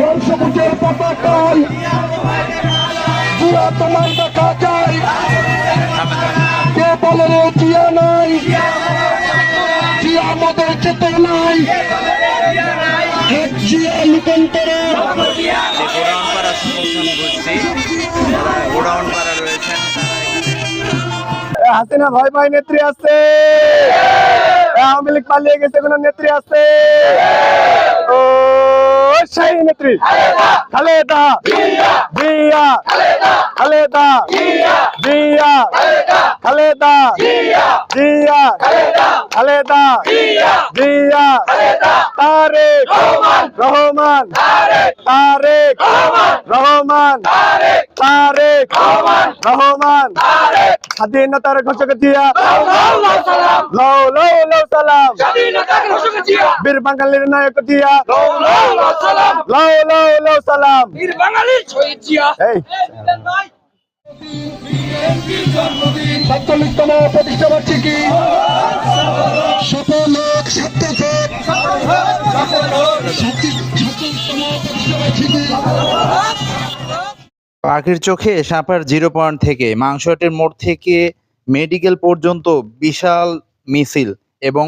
লাল সবুজের পতাকায় জিয়া তোমার দেখা যায় কে বলে জিয়া নাই? জিয়া আমাদের চেতে নাই। জিয়া লুকান্তরে ভয় ভয় নেত্রী আছে। আওয়ামী লীগ পালিয়ে গেছে, কোন নেত্রী আছে? নেত্রী খালেদা। জিয়া। খালেদা। জিয়া। খালেদা। জিয়া। খালেদা। জিয়া। তারেক। রহমান। তারেক। রহমান। তারেক। রহমান। স্বাধীনতার ঘোষক দিয়া। লও লও লও সালাম। বীর বাঙালির নায়ক দিয়া। লও লও লও সালাম। এই। সাতচল্লিশতম প্রতিষ্ঠা বার্ষিকী। সফল হোক সার্থক পাখির চোখে সাপার জিরো পয়েন্ট থেকে মাংসটের মোড় থেকে মেডিকেল পর্যন্ত বিশাল মিছিল এবং